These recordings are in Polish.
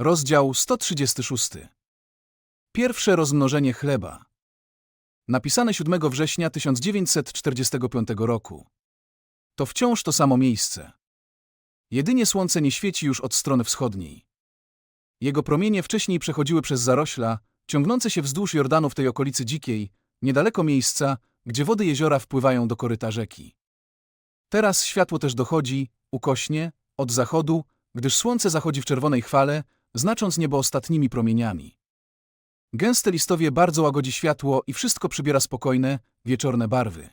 Rozdział 136. Pierwsze rozmnożenie chleba. Napisane 7 września 1945 roku. To wciąż to samo miejsce. Jedynie słońce nie świeci już od strony wschodniej. Jego promienie wcześniej przechodziły przez zarośla, ciągnące się wzdłuż Jordanu w tej okolicy dzikiej, niedaleko miejsca, gdzie wody jeziora wpływają do koryta rzeki. Teraz światło też dochodzi, ukośnie, od zachodu, gdyż słońce zachodzi w czerwonej chwale, znacząc niebo ostatnimi promieniami. Gęste listowie bardzo łagodzi światło i wszystko przybiera spokojne, wieczorne barwy.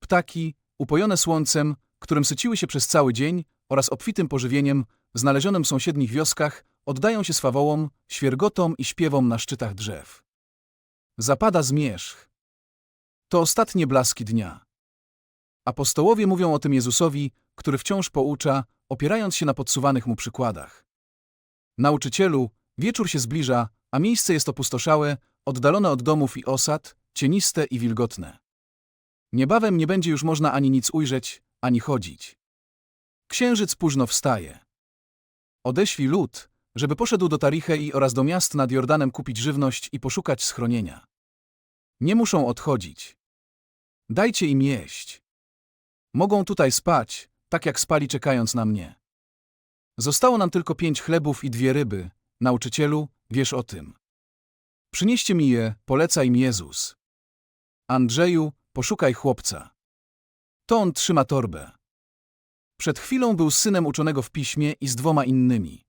Ptaki, upojone słońcem, którym syciły się przez cały dzień oraz obfitym pożywieniem znalezionym w sąsiednich wioskach, oddają się swawołom, świergotom i śpiewom na szczytach drzew. Zapada zmierzch. To ostatnie blaski dnia. Apostołowie mówią o tym Jezusowi, który wciąż poucza, opierając się na podsuwanych mu przykładach. Nauczycielu, wieczór się zbliża, a miejsce jest opustoszałe, oddalone od domów i osad, cieniste i wilgotne. Niebawem nie będzie już można ani nic ujrzeć, ani chodzić. Księżyc późno wstaje. Odeślij lud, żeby poszedł do Tarichei oraz do miast nad Jordanem kupić żywność i poszukać schronienia. Nie muszą odchodzić. Dajcie im jeść. Mogą tutaj spać, tak jak spali czekając na mnie. Zostało nam tylko pięć chlebów i dwie ryby. Nauczycielu, wiesz o tym. Przynieście mi je, poleca im Jezus. Andrzeju, poszukaj chłopca. To on trzyma torbę. Przed chwilą był synem uczonego w piśmie i z dwoma innymi.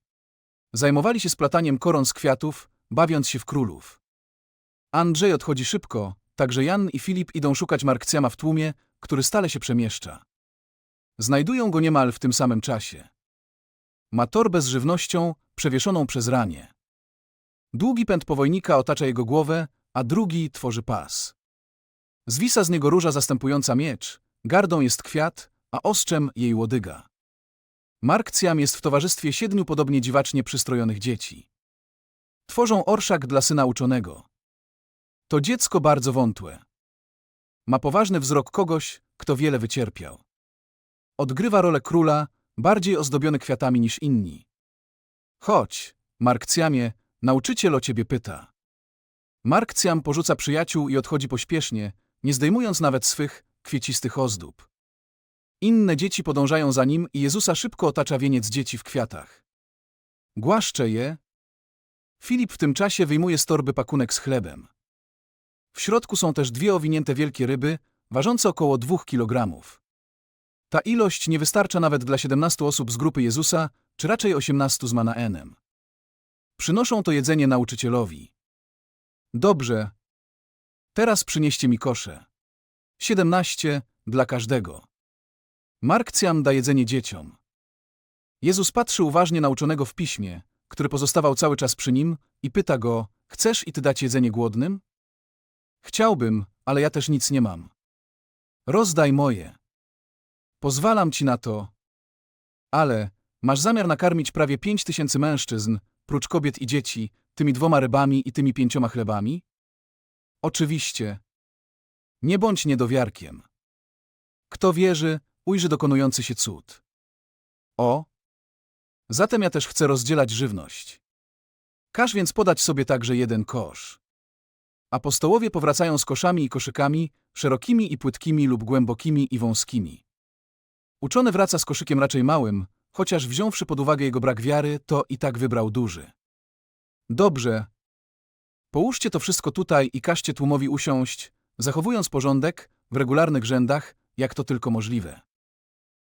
Zajmowali się splataniem koron z kwiatów, bawiąc się w królów. Andrzej odchodzi szybko, także Jan i Filip idą szukać Markcjama w tłumie, który stale się przemieszcza. Znajdują go niemal w tym samym czasie. Ma torbę z żywnością, przewieszoną przez ramię. Długi pęd powojnika otacza jego głowę, a drugi tworzy pas. Zwisa z niego róża zastępująca miecz, gardą jest kwiat, a ostrzem jej łodyga. Markcjam jest w towarzystwie siedmiu podobnie dziwacznie przystrojonych dzieci. Tworzą orszak dla syna uczonego. To dziecko bardzo wątłe. Ma poważny wzrok kogoś, kto wiele wycierpiał. Odgrywa rolę króla, bardziej ozdobiony kwiatami niż inni. Chodź, Markcjamie, nauczyciel o ciebie pyta. Markcjam porzuca przyjaciół i odchodzi pośpiesznie, nie zdejmując nawet swych kwiecistych ozdób. Inne dzieci podążają za nim i Jezusa szybko otacza wieniec dzieci w kwiatach. Głaszcze je. Filip w tym czasie wyjmuje z torby pakunek z chlebem. W środku są też dwie owinięte wielkie ryby, ważące około dwóch kilogramów. Ta ilość nie wystarcza nawet dla 17 osób z grupy Jezusa, czy raczej 18 z Manaenem. Przynoszą to jedzenie nauczycielowi. Dobrze. Teraz przynieście mi kosze. 17 dla każdego. Markcjam da jedzenie dzieciom. Jezus patrzy uważnie na uczonego w piśmie, który pozostawał cały czas przy nim, i pyta go: Chcesz i ty dać jedzenie głodnym? Chciałbym, ale ja też nic nie mam. Rozdaj moje. Pozwalam ci na to. Ale masz zamiar nakarmić prawie pięć tysięcy mężczyzn, prócz kobiet i dzieci, tymi dwoma rybami i tymi pięcioma chlebami? Oczywiście. Nie bądź niedowiarkiem. Kto wierzy, ujrzy dokonujący się cud. O! Zatem ja też chcę rozdzielać żywność. Każ więc podać sobie także jeden kosz. Apostołowie powracają z koszami i koszykami, szerokimi i płytkimi lub głębokimi i wąskimi. Uczony wraca z koszykiem raczej małym, chociaż wziąwszy pod uwagę jego brak wiary, to i tak wybrał duży. Dobrze. Połóżcie to wszystko tutaj i każcie tłumowi usiąść, zachowując porządek, w regularnych rzędach, jak to tylko możliwe.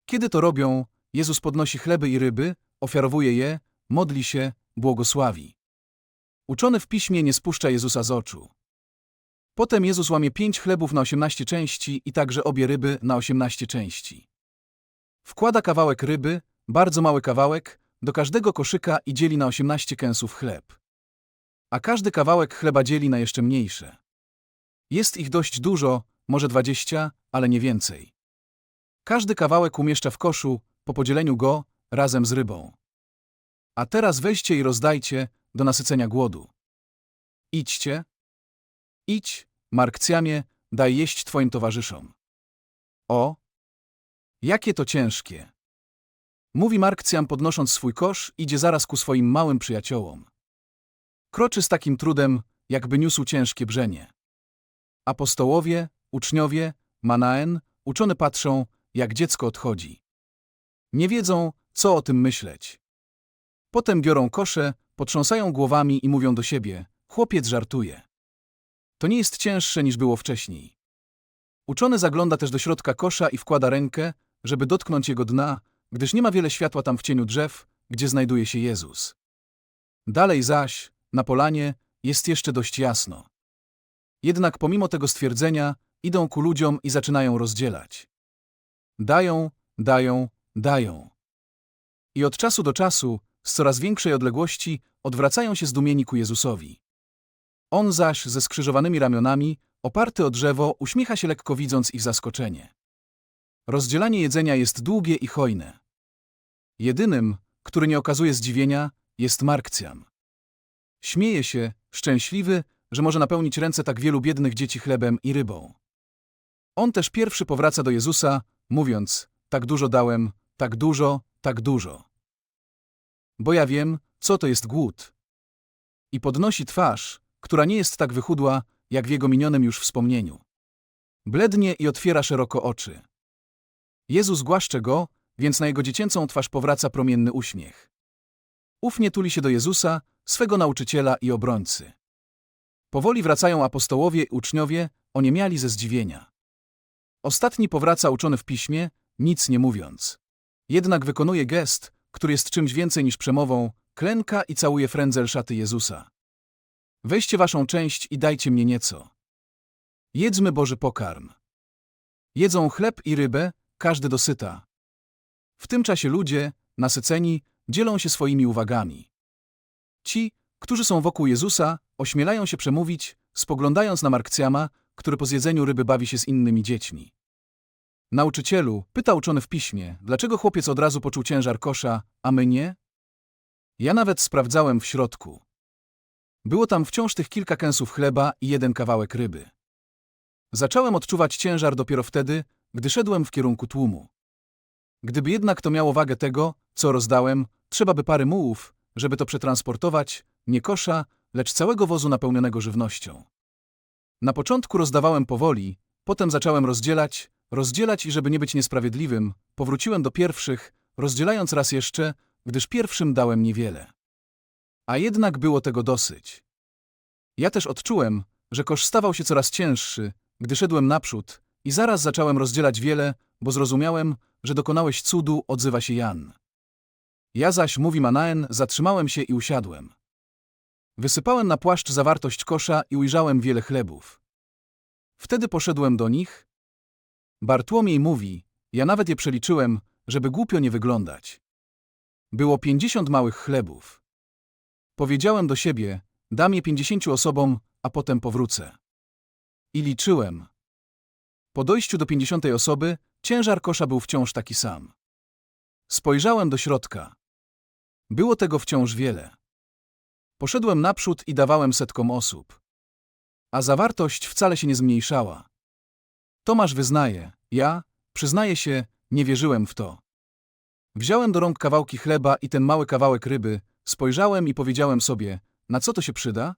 Kiedy to robią, Jezus podnosi chleby i ryby, ofiarowuje je, modli się, błogosławi. Uczony w piśmie nie spuszcza Jezusa z oczu. Potem Jezus łamie pięć chlebów na osiemnaście części i także obie ryby na osiemnaście części. Wkłada kawałek ryby, bardzo mały kawałek, do każdego koszyka i dzieli na osiemnaście kęsów chleb. A każdy kawałek chleba dzieli na jeszcze mniejsze. Jest ich dość dużo, może dwadzieścia, ale nie więcej. Każdy kawałek umieszcza w koszu, po podzieleniu go, razem z rybą. A teraz weźcie i rozdajcie, do nasycenia głodu. Idźcie. Idź, Markcjamie, daj jeść twoim towarzyszom. O! Jakie to ciężkie! Mówi Markcjan podnosząc swój kosz, idzie zaraz ku swoim małym przyjaciołom. Kroczy z takim trudem, jakby niósł ciężkie brzenie. Apostołowie, uczniowie, Manaen, uczone patrzą, jak dziecko odchodzi. Nie wiedzą, co o tym myśleć. Potem biorą kosze, potrząsają głowami i mówią do siebie, chłopiec żartuje. To nie jest cięższe niż było wcześniej. Uczony zagląda też do środka kosza i wkłada rękę, żeby dotknąć jego dna, gdyż nie ma wiele światła tam w cieniu drzew, gdzie znajduje się Jezus. Dalej zaś, na polanie, jest jeszcze dość jasno. Jednak pomimo tego stwierdzenia, idą ku ludziom i zaczynają rozdzielać. Dają, dają, dają. I od czasu do czasu, z coraz większej odległości, odwracają się zdumieni ku Jezusowi. On zaś, ze skrzyżowanymi ramionami, oparty o drzewo, uśmiecha się lekko widząc ich zaskoczenie. Rozdzielanie jedzenia jest długie i hojne. Jedynym, który nie okazuje zdziwienia, jest Markcjan. Śmieje się, szczęśliwy, że może napełnić ręce tak wielu biednych dzieci chlebem i rybą. On też pierwszy powraca do Jezusa, mówiąc: Tak dużo dałem, tak dużo, tak dużo. Bo ja wiem, co to jest głód. I podnosi twarz, która nie jest tak wychudła, jak w jego minionym już wspomnieniu. Blednie i otwiera szeroko oczy. Jezus głaszcze go, więc na jego dziecięcą twarz powraca promienny uśmiech. Ufnie tuli się do Jezusa, swego nauczyciela i obrońcy. Powoli wracają apostołowie i uczniowie, oniemiali ze zdziwienia. Ostatni powraca uczony w piśmie, nic nie mówiąc. Jednak wykonuje gest, który jest czymś więcej niż przemową, klęka i całuje frędzel szaty Jezusa. Weźcie waszą część i dajcie mnie nieco. Jedzmy Boży pokarm. Jedzą chleb i rybę, każdy dosyta. W tym czasie ludzie, nasyceni, dzielą się swoimi uwagami. Ci, którzy są wokół Jezusa, ośmielają się przemówić, spoglądając na Markcjama, który po zjedzeniu ryby bawi się z innymi dziećmi. Nauczycielu, pyta uczony w piśmie, dlaczego chłopiec od razu poczuł ciężar kosza, a my nie? Ja nawet sprawdzałem w środku. Było tam wciąż tych kilka kęsów chleba i jeden kawałek ryby. Zacząłem odczuwać ciężar dopiero wtedy, gdy szedłem w kierunku tłumu. Gdyby jednak to miało wagę tego, co rozdałem, trzeba by pary mułów, żeby to przetransportować, nie kosza, lecz całego wozu napełnionego żywnością. Na początku rozdawałem powoli, potem zacząłem rozdzielać, rozdzielać i żeby nie być niesprawiedliwym, powróciłem do pierwszych, rozdzielając raz jeszcze, gdyż pierwszym dałem niewiele. A jednak było tego dosyć. Ja też odczułem, że kosz stawał się coraz cięższy, gdy szedłem naprzód i zaraz zacząłem rozdzielać wiele, bo zrozumiałem, że dokonałeś cudu, odzywa się Jan. Ja zaś, mówi Manaen, zatrzymałem się i usiadłem. Wysypałem na płaszcz zawartość kosza i ujrzałem wiele chlebów. Wtedy poszedłem do nich. Bartłomiej mówi, ja nawet je przeliczyłem, żeby głupio nie wyglądać. Było pięćdziesiąt małych chlebów. Powiedziałem do siebie, dam je pięćdziesięciu osobom, a potem powrócę. I liczyłem. Po dojściu do pięćdziesiątej osoby, ciężar kosza był wciąż taki sam. Spojrzałem do środka. Było tego wciąż wiele. Poszedłem naprzód i dawałem setkom osób. A zawartość wcale się nie zmniejszała. Tomasz wyznaje, ja, przyznaję się, nie wierzyłem w to. Wziąłem do rąk kawałki chleba i ten mały kawałek ryby, spojrzałem i powiedziałem sobie, na co to się przyda?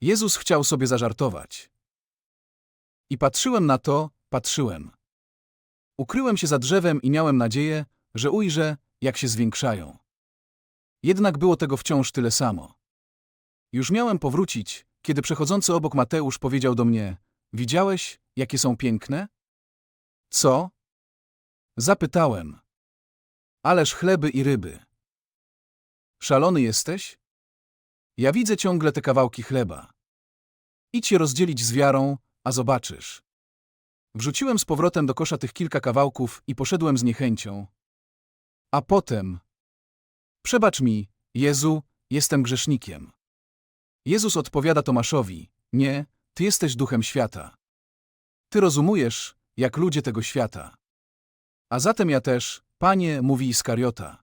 Jezus chciał sobie zażartować. I patrzyłem na to, patrzyłem. Ukryłem się za drzewem i miałem nadzieję, że ujrzę, jak się zwiększają. Jednak było tego wciąż tyle samo. Już miałem powrócić, kiedy przechodzący obok Mateusz powiedział do mnie: Widziałeś, jakie są piękne? Co? Zapytałem. Ależ chleby i ryby. Szalony jesteś? Ja widzę ciągle te kawałki chleba. Idź je rozdzielić z wiarą, a zobaczysz. Wrzuciłem z powrotem do kosza tych kilka kawałków i poszedłem z niechęcią. A potem. Przebacz mi, Jezu, jestem grzesznikiem. Jezus odpowiada Tomaszowi: Nie, ty jesteś duchem świata. Ty rozumujesz, jak ludzie tego świata. A zatem ja też, panie, mówi Iskariota.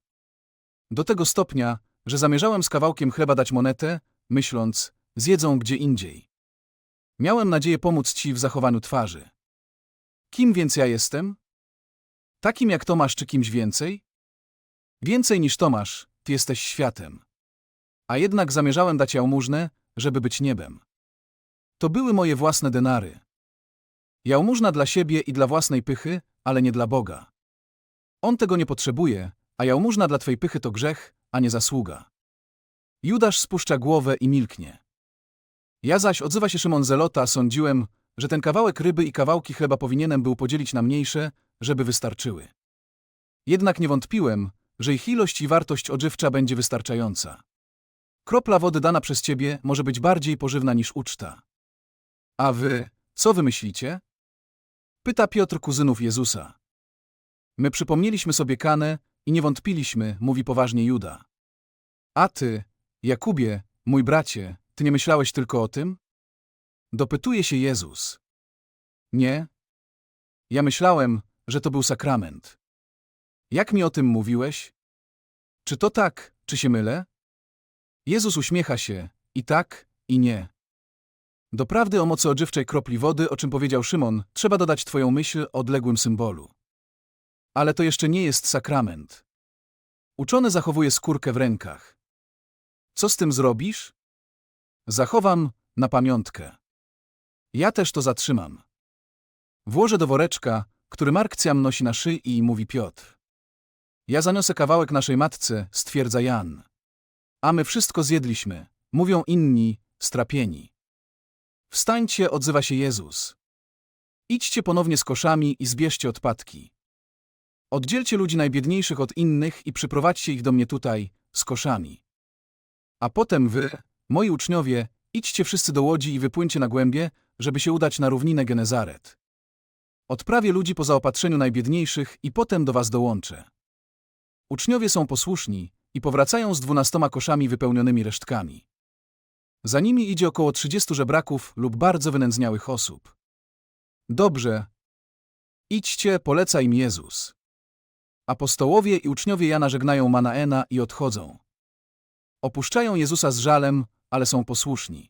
Do tego stopnia, że zamierzałem z kawałkiem chleba dać monetę, myśląc, zjedzą gdzie indziej. Miałem nadzieję pomóc ci w zachowaniu twarzy. Kim więc ja jestem? Takim jak Tomasz czy kimś więcej? Więcej niż Tomasz, ty jesteś światem. A jednak zamierzałem dać jałmużnę, żeby być niebem. To były moje własne denary. Jałmużna dla siebie i dla własnej pychy, ale nie dla Boga. On tego nie potrzebuje, a jałmużna dla twej pychy to grzech, a nie zasługa. Judasz spuszcza głowę i milknie. Ja zaś, odzywa się Szymon Zelota, sądziłem, że ten kawałek ryby i kawałki chleba powinienem był podzielić na mniejsze, żeby wystarczyły. Jednak nie wątpiłem, że ich ilość i wartość odżywcza będzie wystarczająca. Kropla wody dana przez ciebie może być bardziej pożywna niż uczta. A wy, co wy myślicie? Pyta Piotr kuzynów Jezusa. My przypomnieliśmy sobie Kanę i nie wątpiliśmy, mówi poważnie Juda. A ty, Jakubie, mój bracie, ty nie myślałeś tylko o tym? Dopytuje się Jezus. Nie. Ja myślałem, że to był sakrament. Jak mi o tym mówiłeś? Czy to tak, czy się mylę? Jezus uśmiecha się, i tak, i nie. Do prawdy o mocy odżywczej kropli wody, o czym powiedział Szymon, trzeba dodać Twoją myśl o odległym symbolu. Ale to jeszcze nie jest sakrament. Uczony zachowuje skórkę w rękach. Co z tym zrobisz? Zachowam na pamiątkę. Ja też to zatrzymam. Włożę do woreczka, który Markcjam nosi na szyi i mówi Piotr. Ja zaniosę kawałek naszej matce, stwierdza Jan. A my wszystko zjedliśmy, mówią inni, strapieni. Wstańcie, odzywa się Jezus. Idźcie ponownie z koszami i zbierzcie odpadki. Oddzielcie ludzi najbiedniejszych od innych i przyprowadźcie ich do mnie tutaj, z koszami. A potem wy, moi uczniowie, idźcie wszyscy do łodzi i wypłyńcie na głębie, żeby się udać na równinę Genezaret. Odprawię ludzi po zaopatrzeniu najbiedniejszych i potem do was dołączę. Uczniowie są posłuszni i powracają z dwunastoma koszami wypełnionymi resztkami. Za nimi idzie około trzydziestu żebraków lub bardzo wynędzniałych osób. Dobrze. Idźcie, poleca im Jezus. Apostołowie i uczniowie Jana żegnają Manaena i odchodzą. Opuszczają Jezusa z żalem, ale są posłuszni.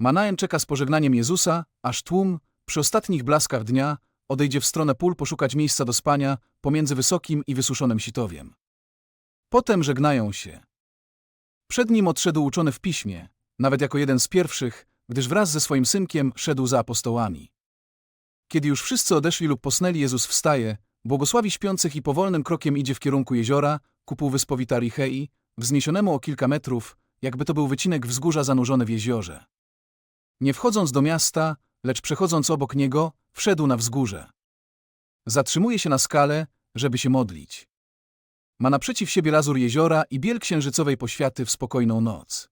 Manaen czeka z pożegnaniem Jezusa, aż tłum, przy ostatnich blaskach dnia, odejdzie w stronę pól poszukać miejsca do spania pomiędzy wysokim i wysuszonym sitowiem. Potem żegnają się. Przed nim odszedł uczony w piśmie, nawet jako jeden z pierwszych, gdyż wraz ze swoim synkiem szedł za apostołami. Kiedy już wszyscy odeszli lub posnęli, Jezus wstaje, błogosławi śpiących i powolnym krokiem idzie w kierunku jeziora, ku półwyspowi Tarichei, wzniesionemu o kilka metrów, jakby to był wycinek wzgórza zanurzony w jeziorze. Nie wchodząc do miasta, lecz przechodząc obok niego, wszedł na wzgórze. Zatrzymuje się na skale, żeby się modlić. Ma naprzeciw siebie lazur jeziora i biel księżycowej poświaty w spokojną noc.